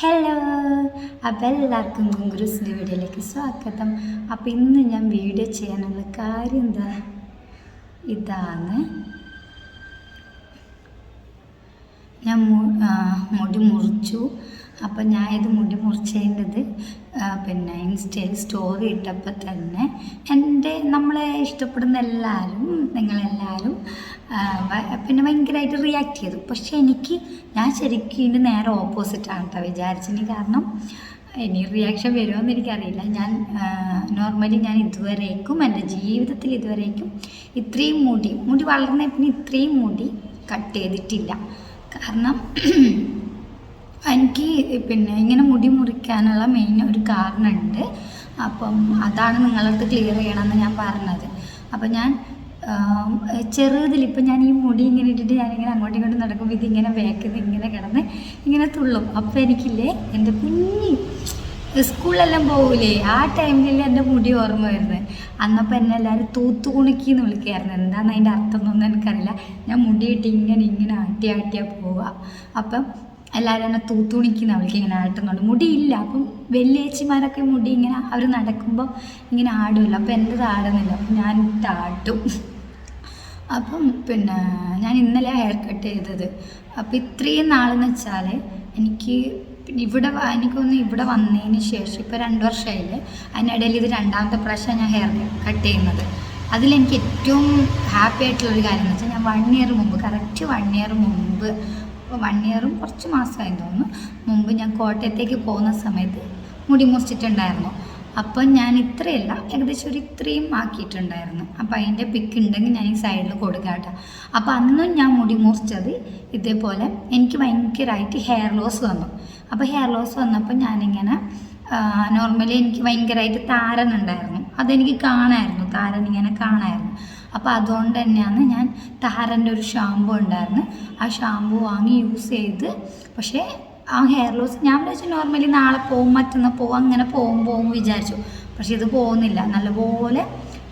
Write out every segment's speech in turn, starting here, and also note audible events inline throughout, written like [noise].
Hello അപ്പോൾ എല്ലാവർക്കും കുങ്കുറുസിന്റെ വീഡിയോയിലേക്ക് സ്വാഗതം. അപ്പോൾ ഇന്ന് ഞാൻ വീഡിയോ ചെയ്യാനുള്ള കാര്യം എന്താ? ഇതാണ് ഞാൻ മുടി മുറിച്ചു. അപ്പം ഞാൻ ഇത് മുടി മുറിച്ചതിന്റെത് പിന്നെ ഇൻസ്റ്റയിൽ സ്റ്റോറി ഇട്ടപ്പോൾ തന്നെ എന്റെ നമ്മളെ ഇഷ്ടപ്പെടുന്ന എല്ലാവരും നിങ്ങളെല്ലാവരും പിന്നെ ഭയങ്കരമായിട്ട് റിയാക്ട് ചെയ്തു. പക്ഷേ എനിക്ക് ഞാൻ ശരിക്കും ഇതിന്റെ നേരെ ഓപ്പോസിറ്റാണ് കേട്ടോ വിചാരിച്ചതിന് കാരണം ഇനി റിയാക്ഷൻ വരുമോയെന്ന് എനിക്കറിയില്ല. ഞാൻ നോർമലി ഞാൻ ഇതുവരേക്കും എന്റെ ജീവിതത്തിൽ ഇതുവരേക്കും ഇത്രയും മുടി മുടി വളർന്നതിന് ഇത്രയും മുടി കട്ട് ചെയ്തിട്ടില്ല. കാരണം [clears throat] എനിക്ക് പിന്നെ ഇങ്ങനെ മുടി മുറിക്കാനുള്ള മെയിൻ ഒരു കാരണമുണ്ട്. അപ്പം അതാണ് നിങ്ങളടുത്ത് ക്ലിയർ ചെയ്യണമെന്ന് ഞാൻ പറഞ്ഞത്. അപ്പം ഞാൻ ചെറുതിൽ ഇപ്പം ഞാൻ ഈ മുടി ഇങ്ങനെ ഇട്ടിട്ട് ഞാനിങ്ങനെ അങ്ങോട്ടും ഇങ്ങോട്ടും നടക്കുമ്പോൾ ഇതിങ്ങനെ വേക്കുന്നത് ഇങ്ങനെ കിടന്ന് ഇങ്ങനെ തുള്ളും. അപ്പോൾ എനിക്കില്ലേ എന്റെ കുഞ്ഞി സ്കൂളിലെല്ലാം പോകൂലേ ആ ടൈമിൽ എന്റെ മുടി ഓർമ്മ വരുന്നത്. അന്നപ്പോൾ എന്നെ എല്ലാവരും തൂത്തു കുണുക്കി എന്ന് വിളിക്കുകയായിരുന്നു എന്താണെന്ന് അതിന്റെ അർത്ഥം എന്നൊന്നും എനിക്കറിയില്ല. ഞാൻ മുടിയിട്ട് ഇങ്ങനെ ഇങ്ങനെ ആട്ടി ആട്ടിയാ പോവുക. അപ്പം എല്ലാവരും എന്നെ തൂത്തുണിക്കുന്ന അവൾക്ക് ഇങ്ങനെ ആട്ടുന്നുണ്ട്. മുടിയില്ല. അപ്പം വലിയേച്ചിമാരൊക്കെ മുടി ഇങ്ങനെ അവർ നടക്കുമ്പോൾ ഇങ്ങനെ ആടുമല്ലോ. അപ്പം എന്റെ താടുന്നില്ല അപ്പം ഞാൻ താട്ടും അപ്പം പിന്നെ ഞാൻ ഇന്നലെ ഹെയർ കട്ട് ചെയ്തത്. അപ്പം ഇത്രയും നാളെന്ന് വെച്ചാൽ എനിക്ക് ഇവിടെ വ- എനിക്കൊന്ന് ഇവിടെ വന്നതിന് ശേഷം ഇപ്പോൾ രണ്ട് വർഷമായില്ലേ അതിനിടയിൽ ഇത് രണ്ടാമത്തെ പ്രാവശ്യം ഞാൻ ഹെയർ കട്ട് ചെയ്യുന്നത്. അതിലെനിക്ക് ഏറ്റവും ഹാപ്പി ആയിട്ടുള്ളൊരു കാര്യം എന്ന് വെച്ചാൽ ഞാൻ വൺ ഇയർ മുമ്പ് കറക്റ്റ് വൺ ഇയർ മുമ്പ് വൺ ഇയറും കുറച്ച് മാസമായി തോന്നുന്നു. മുമ്പ് ഞാൻ കോട്ടയത്തേക്ക് പോകുന്ന സമയത്ത് മുടി മുറിച്ചിട്ടുണ്ടായിരുന്നു. അപ്പം ഞാൻ ഇത്രയല്ല ഏകദേശം ഒരു ഇത്രയും ആക്കിയിട്ടുണ്ടായിരുന്നു. അപ്പം അതിന്റെ പിക്ക് ഉണ്ടെങ്കിൽ ഞാൻ ഈ സൈഡിൽ കൊടുക്കാം കേട്ടോ. അപ്പം അന്നും ഞാൻ മുടി മുറിച്ചത് ഇതേപോലെ എനിക്ക് ഭയങ്കരമായിട്ട് ഹെയർ ലോസ് വന്നു. അപ്പോൾ ഹെയർ ലോസ് വന്നപ്പോൾ ഞാനിങ്ങനെ നോർമലി എനിക്ക് ഭയങ്കരമായിട്ട് താരൻ ഉണ്ടായിരുന്നു. അതെനിക്ക് കാണായിരുന്നു. താരൻ ഇങ്ങനെ കാണായിരുന്നു. അപ്പോൾ അതുകൊണ്ട് തന്നെയാണ് ഞാൻ താരന്റെ ഒരു ഷാമ്പു ഉണ്ടായിരുന്നു. ആ ഷാമ്പു വാങ്ങി യൂസ് ചെയ്ത് പക്ഷേ ആ ഹെയർ ലോസ് ഞാൻ വിചാരിച്ചു നോർമലി നാളെ പോവും മറ്റന്നാൾ പോവും അങ്ങനെ പോവും പോവും വിചാരിച്ചു. പക്ഷെ ഇത് പോകുന്നില്ല നല്ലപോലെ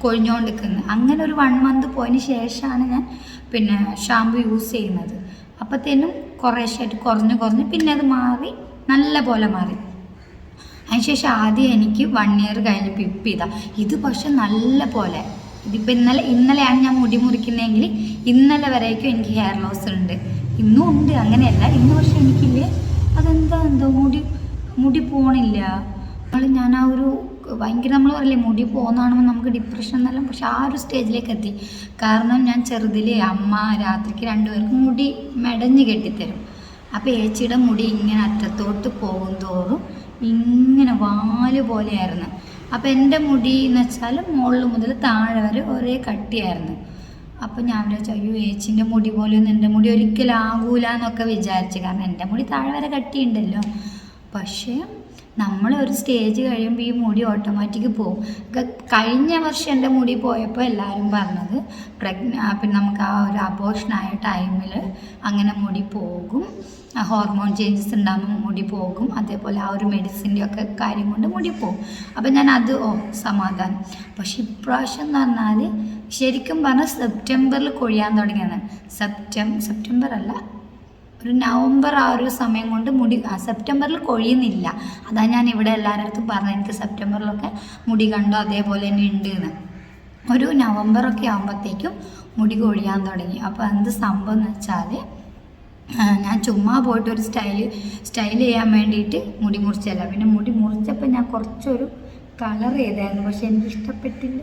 കൊഴിഞ്ഞുകൊണ്ടിരിക്കുന്നത് അങ്ങനെ ഒരു വൺ മന്ത് പോയതിന് ശേഷമാണ് ഞാൻ പിന്നെ ഷാമ്പു യൂസ് ചെയ്യുന്നത്. അപ്പോഴത്തേനും കുറേശ്ശായിട്ട് കുറഞ്ഞ് കുറഞ്ഞ് പിന്നെ അത് മാറി നല്ല പോലെ മാറി. അതിനുശേഷം ആദ്യം എനിക്ക് വൺ ഇയർ കഴിഞ്ഞ് പിപ്പ് ചെയ്താൽ ഇത് പക്ഷെ നല്ല പോലെ. ഇതിപ്പോൾ ഇന്നലെ ഇന്നലെയാണ് ഞാൻ മുടി മുറിക്കുന്നതെങ്കിൽ ഇന്നലെ വരേക്കും എനിക്ക് ഹെയർ ലോസ് ഉണ്ട്. ഇന്നും ഉണ്ട് അങ്ങനെയല്ല. ഇന്ന് പക്ഷെ എനിക്കില്ലേ? അതെന്താ എന്തോ മുടി മുടി പോണില്ല. അപ്പോൾ ഞാൻ ആ ഒരു ഭയങ്കര നമ്മൾ പറയില്ലേ മുടി പോകുന്നതാണെന്ന് നമുക്ക് ഡിപ്രഷൻ എന്നെല്ലാം പക്ഷെ ആ ഒരു സ്റ്റേജിലേക്ക് എത്തി. കാരണം ഞാൻ ചെറുതിലെ അമ്മ രാത്രിക്ക് രണ്ടുപേർക്കും മുടി മെടഞ്ഞ് കെട്ടിത്തരും. അപ്പോൾ ഏച്ചിയുടെ മുടി ഇങ്ങനെ അറ്റത്തോട്ട് പോകും തോറും ഇങ്ങനെ വാൽ പോലെയായിരുന്നു. അപ്പോൾ എന്റെ മുടി എന്ന് വെച്ചാൽ മുകളിൽ മുതൽ താഴെ വരെ ഒരേ കട്ടിയായിരുന്നു. അപ്പോൾ ഞാൻ വിചാരിച്ചു അയ്യോ ഏച്ചിന്റെ മുടി പോലെയൊന്നും എന്റെ മുടി ഒരിക്കലും ആകൂല എന്നൊക്കെ വിചാരിച്ചു. കാരണം എന്റെ മുടി താഴെ വരെ കട്ടിയുണ്ടല്ലോ. പക്ഷേ നമ്മൾ ഒരു സ്റ്റേജ് കഴിയുമ്പോൾ ഈ മുടി ഓട്ടോമാറ്റിക് പോകും കഴിഞ്ഞ വർഷം എന്റെ മുടി പോയപ്പോൾ എല്ലാവരും പറഞ്ഞത് പ്രഗ്ന പിന്നെ നമുക്ക് ആ ഒരു അബോഷനായ ടൈമിൽ അങ്ങനെ മുടി പോകും. ഹോർമോൺ ചേഞ്ചസ് ഉണ്ടാകുമ്പോൾ മുടി പോകും. അതേപോലെ ആ ഒരു മെഡിസിന്റെ ഒക്കെ കാര്യം കൊണ്ട് മുടി പോകും. അപ്പം ഞാൻ അത് ഓ സമാധാനം. പക്ഷെ ഇപ്രാവശ്യം എന്ന് പറഞ്ഞാൽ ശരിക്കും പറഞ്ഞാൽ സെപ്റ്റംബറിൽ കൊഴിയാൻ തുടങ്ങിയാണ് സെപ്റ്റം സെപ്റ്റംബർ അല്ല ഒരു നവംബർ ആ ഒരു സമയം കൊണ്ട് മുടി സെപ്റ്റംബറിൽ കൊഴിയുന്നില്ല. അതാണ് ഞാൻ ഇവിടെ എല്ലാവരുടെ അടുത്തും പറഞ്ഞത് എനിക്ക് സെപ്റ്റംബറിലൊക്കെ മുടി കണ്ടു അതേപോലെ തന്നെ ഉണ്ട് എന്ന് ഒരു നവംബറൊക്കെ ആകുമ്പോഴത്തേക്കും മുടി കൊഴിയാൻ തുടങ്ങി. അപ്പോൾ എന്ത് സംഭവം എന്ന് വെച്ചാൽ ഞാൻ ചുമ്മാ പോയിട്ട് ഒരു സ്റ്റൈൽ സ്റ്റൈൽ ചെയ്യാൻ വേണ്ടിയിട്ട് മുടി മുറിച്ചല്ല. പിന്നെ മുടി മുറിച്ചപ്പോൾ ഞാൻ കുറച്ചൊരു കളർ ചെയ്തായിരുന്നു. പക്ഷെ എനിക്ക് ഇഷ്ടപ്പെട്ടില്ല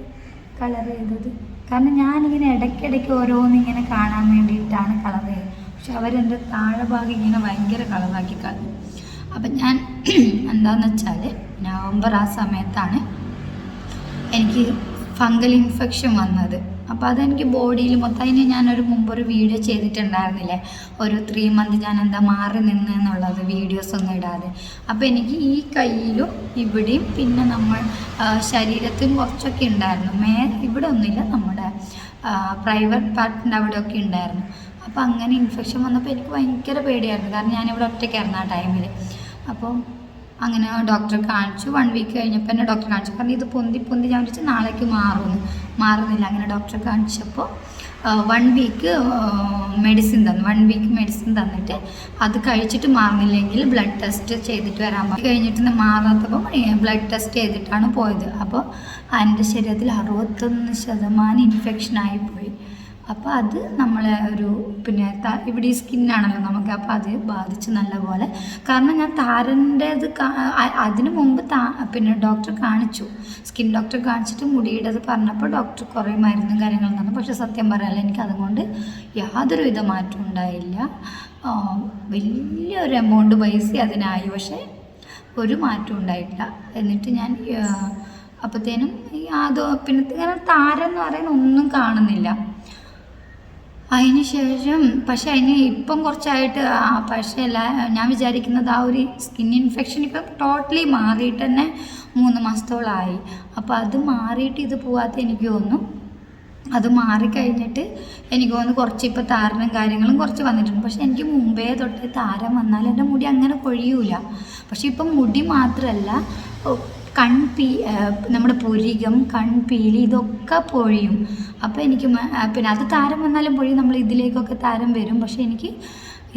കളർ ചെയ്തത്. കാരണം ഞാനിങ്ങനെ ഇടയ്ക്കിടയ്ക്ക് ഓരോന്നിങ്ങനെ കാണാൻ വേണ്ടിയിട്ടാണ് കളർ ചെയ്തത്. പക്ഷെ അവരെന്റെ താഴെ ഭാഗം ഇങ്ങനെ ഭയങ്കര കളറാക്കി കളഞ്ഞു. അപ്പം ഞാൻ [clears throat] എന്താണെന്ന് വെച്ചാൽ നവംബർ ആ സമയത്താണ് എനിക്ക് ഫംഗൽ ഇൻഫെക്ഷൻ വന്നത്. അപ്പോൾ അതെനിക്ക് ബോഡിയിൽ മൊത്തം അതിന് ഞാനൊരു മുമ്പൊരു വീഡിയോ ചെയ്തിട്ടുണ്ടായിരുന്നില്ലേ? ഒരു ത്രീ മന്ത് ഞാൻ എന്താ മാറി നിന്ന് എന്നുള്ളത് വീഡിയോസ് ഒന്നും ഇടാതെ. അപ്പോൾ എനിക്ക് ഈ കയ്യിലും ഇവിടെയും പിന്നെ നമ്മൾ ശരീരത്തിലും കുറച്ചൊക്കെ ഉണ്ടായിരുന്നു. മേ ഇവിടെ ഒന്നുമില്ല നമ്മുടെ പ്രൈവറ്റ് പാർട്ടിന്റെ അവിടെയൊക്കെ ഉണ്ടായിരുന്നു. അപ്പോൾ അങ്ങനെ ഇൻഫെക്ഷൻ വന്നപ്പോൾ എനിക്ക് ഭയങ്കര പേടിയായിരുന്നു. കാരണം ഞാനിവിടെ ഒറ്റയ്ക്കായിരുന്നു ആ ടൈമിൽ അപ്പോൾ അങ്ങനെ ഡോക്ടറെ കാണിച്ചു. വൺ വീക്ക് കഴിഞ്ഞപ്പോൾ എന്നെ ഡോക്ടറെ കാണിച്ചു. കാരണം ഇത് പൊന്തി പൊന്തി ഞാൻ വിളിച്ച് നാളേക്ക് മാറുമെന്ന് മാറുന്നില്ല. അങ്ങനെ ഡോക്ടറെ കാണിച്ചപ്പോൾ വൺ വീക്ക് മെഡിസിൻ തന്നു. വൺ വീക്ക് മെഡിസിൻ തന്നിട്ട് അത് കഴിച്ചിട്ട് മാറുന്നില്ലെങ്കിൽ ബ്ലഡ് ടെസ്റ്റ് ചെയ്തിട്ട് വരാൻ പറഞ്ഞു കഴിഞ്ഞിട്ട് മാറാത്തപ്പം ബ്ലഡ് ടെസ്റ്റ് ചെയ്തിട്ടാണ് പോയത്. അപ്പോൾ എന്റെ ശരീരത്തിൽ അറുപത്തൊന്ന് ശതമാനം ഇൻഫെക്ഷൻ ആയിപ്പോയി അപ്പോൾ അത് നമ്മളെ ഒരു പിന്നെ ഇവിടെ ഈ സ്കിന്നാണല്ലോ നമുക്ക് അപ്പോൾ അത് ബാധിച്ച് നല്ല പോലെ കാരണം ഞാൻ താരന്റേത് അതിന് മുമ്പ് താ പിന്നെ ഡോക്ടർ കാണിച്ചു. സ്കിൻ ഡോക്ടർ കാണിച്ചിട്ട് മുടിയുടേത് പറഞ്ഞപ്പോൾ ഡോക്ടർ കുറേ മരുന്നും കാര്യങ്ങളും തന്നു. പക്ഷേ സത്യം പറയാല്ല എനിക്ക് അതുകൊണ്ട് യാതൊരു വിധ മാറ്റവും ഉണ്ടായില്ല. വലിയൊരു എമൗണ്ട് പൈസ അതിനായി. പക്ഷേ ഒരു മാറ്റവും ഉണ്ടായിട്ടില്ല. എന്നിട്ട് ഞാൻ അപ്പോഴത്തേനും അതോ പിന്നെ താരം എന്ന് പറയുന്ന ഒന്നും കാണുന്നില്ല. അതിന് ശേഷം പക്ഷേ അതിന് ഇപ്പം കുറച്ചായിട്ട് പക്ഷേ ഞാൻ വിചാരിക്കുന്നത് ആ ഒരു സ്കിൻ ഇൻഫെക്ഷൻ ഇപ്പം ടോട്ടലി മാറിയിട്ട് തന്നെ മൂന്ന് മാസത്തോളമായി അപ്പോൾ അത് മാറിയിട്ട് ഇത് പോവാത്ത എനിക്ക് തോന്നുന്നു. അത് മാറിക്കഴിഞ്ഞിട്ട് എനിക്ക് തോന്നുന്നു കുറച്ച് ഇപ്പോൾ താരനും കാര്യങ്ങളും കുറച്ച് വന്നിട്ടുണ്ട്. പക്ഷേ എനിക്ക് മുമ്പേ തൊട്ട് താരം വന്നാൽ എന്റെ മുടി അങ്ങനെ കൊഴിയൂല. പക്ഷേ ഇപ്പം മുടി മാത്രമല്ല കൺപീ നമ്മുടെ പുരികം കൺപീലി ഇതൊക്കെ പൊഴിയും. അപ്പോൾ എനിക്ക് പിന്നെ അത് താരം വന്നാലും പൊഴിയും നമ്മൾ ഇതിലേക്കൊക്കെ താരം വരും. പക്ഷേ എനിക്ക്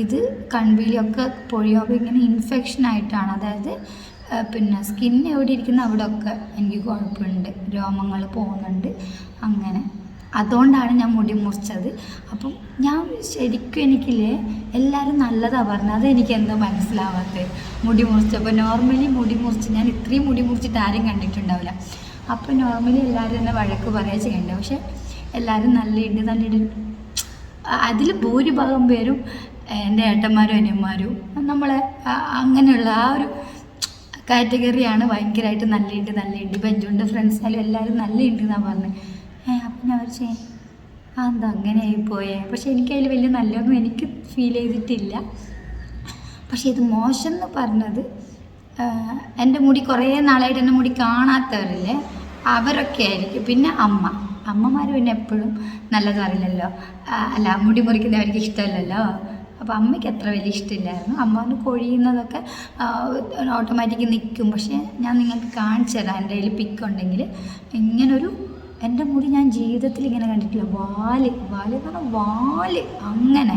ഇത് കൺപീലിയൊക്കെ പൊഴിയും. അപ്പോൾ ഇങ്ങനെ ഇൻഫെക്ഷൻ ആയിട്ടാണ്. അതായത് പിന്നെ സ്കിൻ എവിടെ ഇരിക്കുന്ന അവിടെ ഒക്കെ എനിക്ക് കുഴപ്പമുണ്ട്. രോമങ്ങൾ പോകുന്നുണ്ട്. അങ്ങനെ. അതുകൊണ്ടാണ് ഞാൻ മുടി മുറിച്ചത്. അപ്പം ഞാൻ ശരിക്കും എനിക്കില്ലേ എല്ലാവരും നല്ലതാണ് പറഞ്ഞത്. അതെനിക്ക് എന്തോ മനസ്സിലാവാത്തത് മുടി മുറിച്ചപ്പോൾ നോർമലി മുടി മുറിച്ച് ഞാൻ ഇത്രയും മുടി മുറിച്ചിട്ട് ആരും കണ്ടിട്ടുണ്ടാവില്ല. അപ്പോൾ നോർമലി എല്ലാവരും എന്നെ വഴക്ക് പറയുക ചെയ്യണ്ട. പക്ഷെ എല്ലാവരും നല്ലുണ്ട് നല്ലുണ്ട് അതിൽ ഭൂരിഭാഗം പേരും എന്റെ ഏട്ടന്മാരും അനിയന്മാരും നമ്മളെ അങ്ങനെയുള്ള ആ ഒരു കാറ്റഗറിയാണ് ഭയങ്കരമായിട്ട് നല്ലുണ്ട് നല്ലുണ്ട് ഇപ്പം എന്റെ ഫ്രണ്ട്സായാലും എല്ലാവരും നല്ലുണ്ട് എന്നാണ് പറഞ്ഞത് അപ്പം ഞാൻ വിളിച്ചേ ആ എന്താ അങ്ങനെ ആയിപ്പോയേ പക്ഷെ എനിക്കതിൽ വലിയ നല്ലതൊന്നും എനിക്ക് ഫീൽ ചെയ്തിട്ടില്ല. പക്ഷേ ഇത് മോശം എന്ന് പറഞ്ഞത് എന്റെ മുടി കുറേ നാളായിട്ട് എന്റെ മുടി കാണാത്തവരില്ലേ അവരൊക്കെ ആയിരിക്കും. പിന്നെ അമ്മ. അമ്മമാർ പിന്നെ എപ്പോഴും നല്ലത് പറയില്ലല്ലോ അല്ല മുടി മുറിക്കുന്നവർക്ക് ഇഷ്ടമല്ലല്ലോ. അപ്പോൾ അമ്മയ്ക്ക് അത്ര വലിയ ഇഷ്ടമില്ലായിരുന്നു. അമ്മ കൊഴിയുന്നതൊക്കെ ഓട്ടോമാറ്റിക് നിൽക്കും. പക്ഷേ ഞാൻ നിങ്ങൾക്ക് കാണിച്ചു തരാം. എന്റെ കയ്യിൽ പിക്കുണ്ടെങ്കിൽ ഇങ്ങനൊരു എന്റെ മുടി ഞാൻ ജീവിതത്തിൽ ഇങ്ങനെ കണ്ടിട്ടില്ല. വാൽ വാൽ എന്ന് പറഞ്ഞാൽ വാൽ. അങ്ങനെ.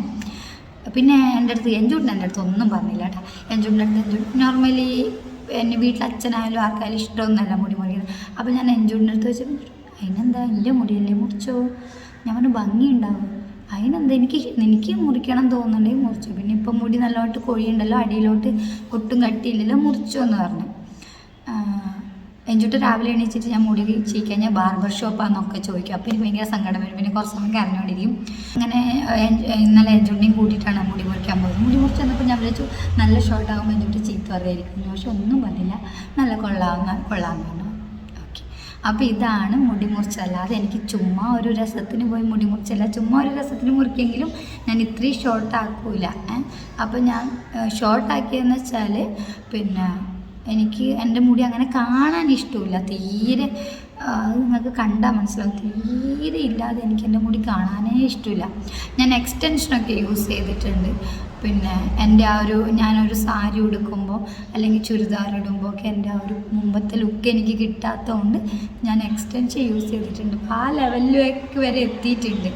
പിന്നെ എന്റെ അടുത്ത് എഞ്ചൂട്ടിന് എന്റെ അടുത്ത് ഒന്നും പറഞ്ഞില്ല കേട്ടോ. എഞ്ചൂട്ടിന്റെ അടുത്ത് നോർമലി എന്റെ വീട്ടിൽ അച്ഛനായാലും ആർക്കായാലും ഇഷ്ടമൊന്നുമല്ല മുടി മുറിക്കുന്നത് അപ്പോൾ ഞാൻ എഞ്ചൂട്ടിന്റെ അടുത്ത് വെച്ചപ്പോൾ അതിനെന്താ? എന്റെ മുടിയല്ലേ മുറിച്ചോ? ഞാൻ പറഞ്ഞു ഭംഗി ഉണ്ടാവും അതിനെന്താ? എനിക്ക് എനിക്ക് മുറിക്കണം തോന്നുന്നുണ്ടെങ്കിൽ മുറിച്ചു. പിന്നെ ഇപ്പം മുടി നല്ലതായിട്ട് കൊഴിയുണ്ടല്ലോ അടിയിലോട്ട് ഒട്ടും കട്ടിയില്ലല്ലോ മുറിച്ചോ എന്ന് പറഞ്ഞു. എഞ്ചിട്ട് രാവിലെ എണീച്ചിട്ട് ഞാൻ മുടി ചീക്കഴിഞ്ഞാൽ ബാർബർ ഷോപ്പാന്നൊക്കെ ചോദിക്കും. അപ്പോൾ എനിക്ക് ഭയങ്കര സങ്കടം വരും. പിന്നെ കുറച്ച് സമയം കരഞ്ഞുകൊണ്ടിരിക്കും അങ്ങനെ ഇന്നലെ എഞ്ചുണ്ടിയും കൂട്ടിയിട്ടാണ് മുടി മുറിക്കാൻ പോകുന്നത് മുടി മുറിച്ച് വന്നപ്പോൾ ഞാൻ വിളിച്ചു നല്ല ഷോർട്ട് ആകുമ്പോൾ എഞ്ചുട്ടി ചീത്ത പറയുമായിരിക്കും പക്ഷെ ഒന്നും പറഞ്ഞില്ല നല്ല കൊള്ളാവുന്ന ഓക്കെ. അപ്പോൾ ഇതാണ് മുടി മുറിച്ചല്ലാതെ എനിക്ക് ചുമ്മാ ഒരു രസത്തിന് പോയി മുടി മുറിച്ചല്ല. ചുമ്മാ ഒരു രസത്തിന് മുറിക്കെങ്കിലും ഞാൻ ഇത്രയും ഷോർട്ട് ആക്കൂല. അപ്പോൾ ഞാൻ ഷോർട്ട് ആക്കിയെന്ന് വെച്ചാൽ പിന്നെ എനിക്ക് എന്റെ മുടി അങ്ങനെ കാണാൻ ഇഷ്ടമില്ല. തീരെ നിങ്ങൾക്ക് കണ്ടാൽ മനസ്സിലാവും. തീരെ ഇല്ലാതെ എനിക്ക് എന്റെ മുടി കാണാനേ ഇഷ്ടമില്ല. ഞാൻ എക്സ്റ്റൻഷനൊക്കെ യൂസ് ചെയ്തിട്ടുണ്ട്. പിന്നെ എന്റെ ആ ഒരു ഞാനൊരു സാരി ഉടുക്കുമ്പോൾ അല്ലെങ്കിൽ ചുരിദാർ ഇടുമ്പോൾ ഒക്കെ എന്റെ ആ ഒരു മുമ്പത്തെ ലുക്ക് എനിക്ക് കിട്ടാത്തതുകൊണ്ട് ഞാൻ എക്സ്റ്റൻഷൻ യൂസ് ചെയ്തിട്ടുണ്ട്. ആ ലെവലിലേക്ക് വരെ എത്തിയിട്ടുണ്ട്.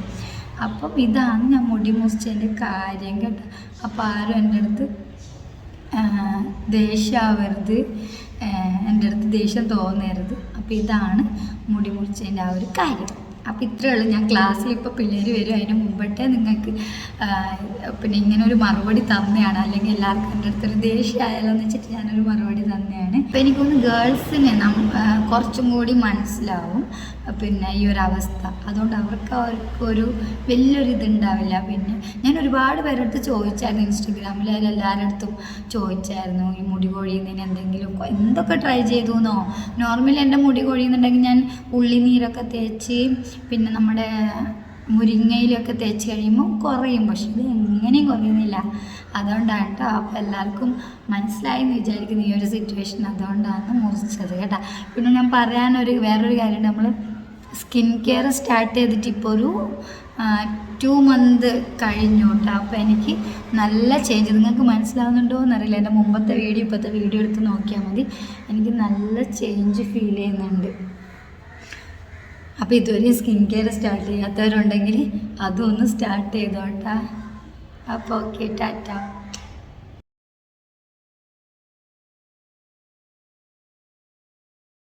അപ്പം ഇതാണ് ഞാൻ മുടി മുറിച്ചതിന്റെ കാര്യം കേട്ടോ. അപ്പോൾ ആരും എന്റെ അടുത്ത് ദേഷ്യമാവരുത് എന്റെ അടുത്ത് ദേഷ്യം തോന്നരുത്. അപ്പോൾ ഇതാണ് മുടി മുറിച്ചതിന്റെ ആ ഒരു കാര്യം. അപ്പോൾ ഇത്രയേ ഉള്ളൂ. ഞാൻ ക്ലാസ്സിൽ ഇപ്പോൾ പിള്ളേർ വരും അതിന് മുമ്പട്ടേ നിങ്ങൾക്ക് പിന്നെ ഇങ്ങനെ ഒരു മറുപടി തന്നെയാണ്. അല്ലെങ്കിൽ എല്ലാവർക്കും എന്റെ അടുത്തൊരു ദേഷ്യമായാലോ എന്ന് വെച്ചിട്ട് ഞാനൊരു മറുപടി തന്നെയാണ്. അപ്പോൾ എനിക്കൊന്ന് ഗേൾസിനെ നം കുറച്ചും കൂടി മനസ്സിലാവും. പിന്നെ ഈ ഒരു അവസ്ഥ. അതുകൊണ്ട് അവർക്ക് അവർക്ക് ഒരു വലിയൊരു ഇതുണ്ടാവില്ല. പിന്നെ ഞാൻ ഒരുപാട് പേരുടെ അടുത്ത് ചോദിച്ചായിരുന്നു ഇൻസ്റ്റഗ്രാമിൽ. എല്ലാവരുടെ അടുത്തും ചോദിച്ചായിരുന്നു. ഈ മുടി കൊഴിയുന്നതിന് എന്തെങ്കിലും എന്തൊക്കെ ട്രൈ ചെയ്തു എന്നോ നോർമലി എന്റെ മുടി കൊഴിയുന്നുണ്ടെങ്കിൽ ഞാൻ ഉള്ളി നീരൊക്കെ തേച്ച് പിന്നെ നമ്മുടെ മുരിങ്ങയിലൊക്കെ തേച്ച് കഴിയുമ്പോൾ കുറയും. പക്ഷെ ഇത് എങ്ങനെയും കുറയുന്നില്ല. അതുകൊണ്ടാണ് കേട്ടോ അപ്പോൾ എല്ലാവർക്കും മനസ്സിലായി എന്ന് വിചാരിക്കുന്ന ഈ ഒരു സിറ്റുവേഷൻ അതുകൊണ്ടാണ് മുറിച്ചത് കേട്ടോ. പിന്നെ ഞാൻ പറയാനൊരു വേറൊരു കാര്യം നമ്മൾ സ്കിൻ കെയർ സ്റ്റാർട്ട് ചെയ്തിട്ട് ഇപ്പോൾ ഒരു ടു മന്ത് കഴിഞ്ഞു അപ്പോൾ എനിക്ക് നല്ല ചേഞ്ച് നിങ്ങൾക്ക് മനസ്സിലാവുന്നുണ്ടോ എന്നറിയില്ല. എന്റെ മുമ്പത്തെ വീഡിയോ ഇപ്പോഴത്തെ വീഡിയോ എടുത്ത് നോക്കിയാൽ മതി. എനിക്ക് നല്ല ചേഞ്ച് ഫീൽ ചെയ്യുന്നുണ്ട്. അപ്പോൾ ഇതുവരെ സ്കിൻ കെയർ സ്റ്റാർട്ട് ചെയ്യാത്തവരുണ്ടെങ്കിൽ അതൊന്ന് സ്റ്റാർട്ട് ചെയ്തോട്ടാ. അപ്പോൾ ഓക്കെ ടാറ്റ.